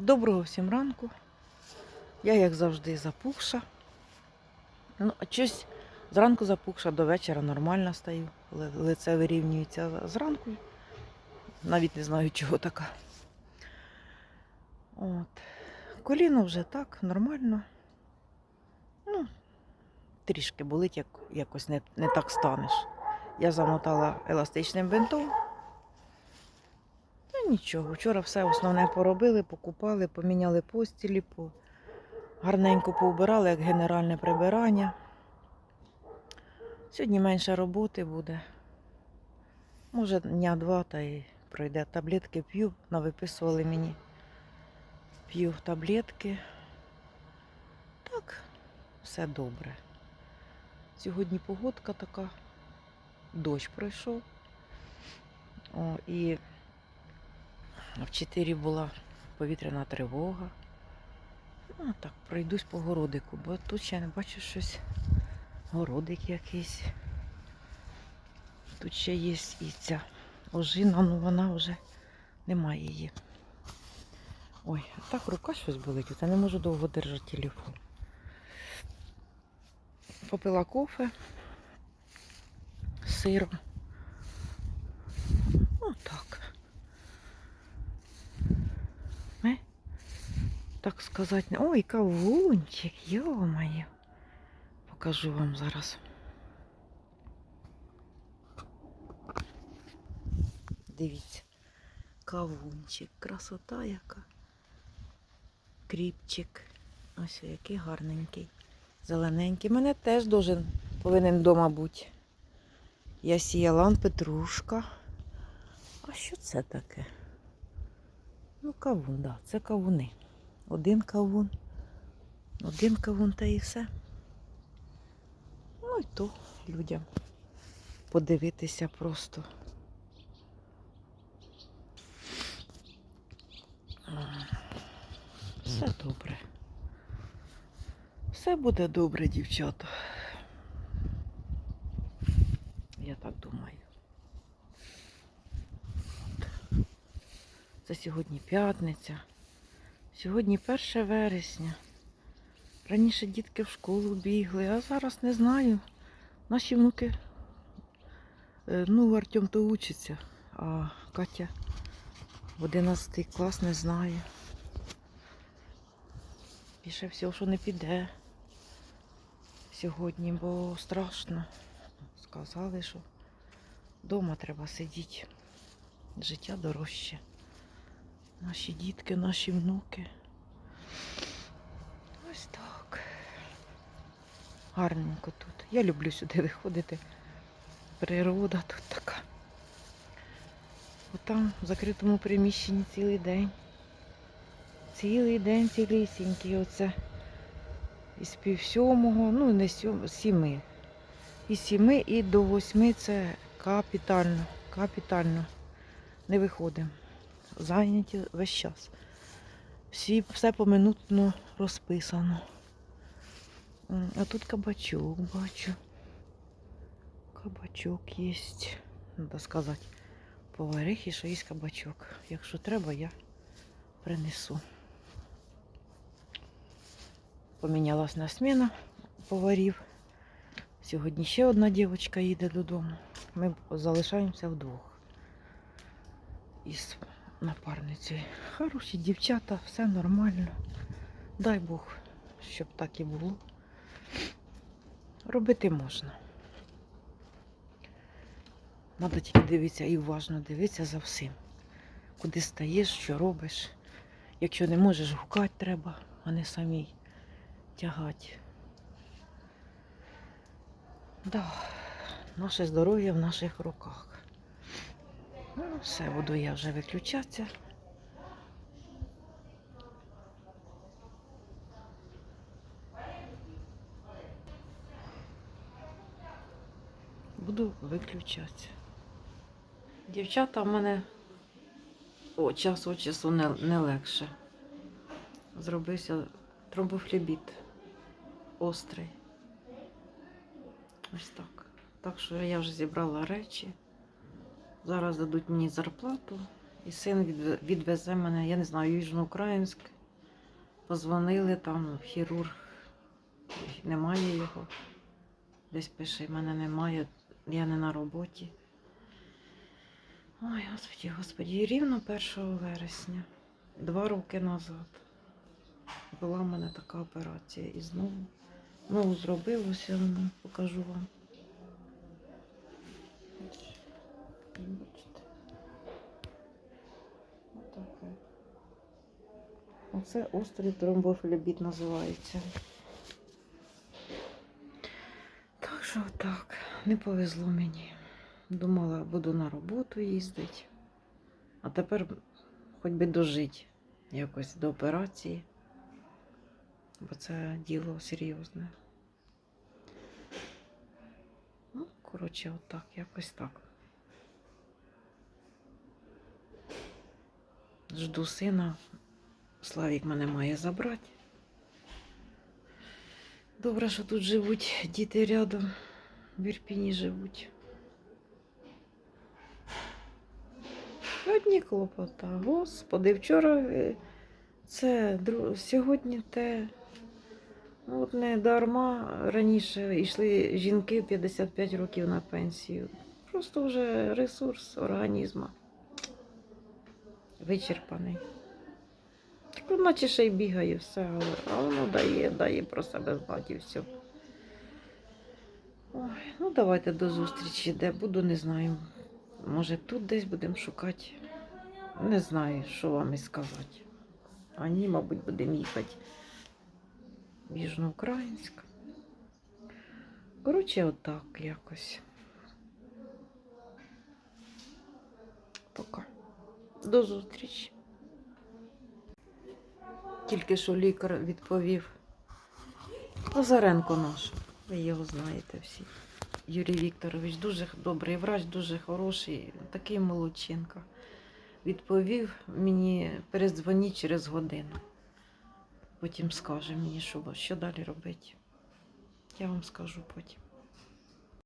Доброго всім ранку. Я, як завжди, запухша. Ну, щось зранку запухша, до вечора нормально стаю. Ли- Лице вирівнюється зранку. Навіть не знаю, чого така. От. Коліно вже так, нормально. Ну, трішки болить, як якось не, не так станеш. Я замотала еластичним бинтом. Нічого, вчора все основне поробили, покупали, поміняли постілі, по... гарненько поубирали, як генеральне прибирання. Сьогодні менше роботи буде. Може, дня два та й пройде. Таблетки п'ю, навиписували мені. П'ю таблетки. Так, все добре. Сьогодні погодка така, дощ пройшов. О, і в 4 була повітряна тривога. Ну, так, пройдусь по городику, бо тут ще не бачу щось. Городик якийсь. Тут ще є і ця ожина, ну вона вже немає її. Ой, так рука щось болить, я не можу довго держати телефон. Попила кофе з сиром. Ну так. Е? Так сказати. Ой, кавунчик, йо-моє. Покажу вам зараз. Дивіться. Кавунчик, красота яка. Кріпчик. Ось який гарненький. Зелененький. Мене теж должен, повинен вдома бути. Я сіяла петрушка. А що це таке? Ну, кавун, так, да, це кавуни. Один кавун. Один кавун та і все. Ну і то людям подивитися просто. Все добре. Все буде добре, дівчата. Я так думаю. Це сьогодні п'ятниця. Сьогодні 1 вересня. Раніше дітки в школу бігли, а зараз не знаю. Наші внуки, е, ну, Артем то учиться, а Катя в 11 клас не знає. Більше всього, що не піде сьогодні, бо страшно. Сказали, що вдома треба сидіти. Життя дорожче. Наші дітки, наші внуки. Ось так. Гарненько тут. Я люблю сюди виходити. Природа тут така. Отам в закритому приміщенні цілий день. Цілий день цілісінький. Оце із пів сьомого, ну не сьом, сіми. Із сіми і до восьми це капітально. Капітально. Не виходимо зайняті весь час. Всі, все поминутно розписано. А тут кабачок бачу. Кабачок є. Треба сказати поварихі, що є кабачок. Якщо треба, я принесу. Помінялась на сміна поварів. Сьогодні ще одна дівчинка їде додому. Ми залишаємося вдвох. Із напарницею. Хороші дівчата, все нормально. Дай Бог, щоб так і було. Робити можна. Треба тільки дивитися і уважно дивитися за всім. Куди стаєш, що робиш. Якщо не можеш гукати, треба, а не самій тягати. Да, наше здоров'я в наших руках. Все, буду я вже виключатися. Буду виключатися. Дівчата в мене о, час від часу не, не легше. Зробився тромбофлебіт острий. Ось так. Так що я вже зібрала речі. Зараз дадуть мені зарплату І син відвезе мене, я не знаю, Южноукраїнськ. Позвонили там, хірург. Немає його. Десь пише, мене немає, я не на роботі. Ой, господі, господі, і рівно 1 вересня, два роки назад, була в мене така операція. І знову, знову зробилося, ну, покажу вам. Бачите. Отаке. Оце острий тромбофлебіт називається. Так що так, не повезло мені. Думала, буду на роботу їздити. А тепер хоч би дожити якось до операції. Бо це діло серйозне. Ну, коротше, отак, якось так. Жду сина. Славік мене має забрати. Добре, що тут живуть діти рядом, в Ірпіні живуть. Одні клопота. Господи, вчора е, це сьогодні те. Ну, От не дарма раніше йшли жінки 55 років на пенсію. Просто вже ресурс організму вичерпаний. Так наче ще й бігає все, але а воно дає, дає про себе знати все. Ой, ну давайте до зустрічі, де буду, не знаю. Може тут десь будемо шукати. Не знаю, що вам і сказати. А ні, мабуть, будемо їхати в Южноукраїнськ. Коротше, отак якось. До зустрічі. Тільки що лікар відповів. Лазаренко наш. Ви його знаєте всі. Юрій Вікторович дуже добрий врач, дуже хороший, такий молодчинка. Відповів мені, передзвоніть через годину. Потім скаже мені, що, що далі робити. Я вам скажу потім.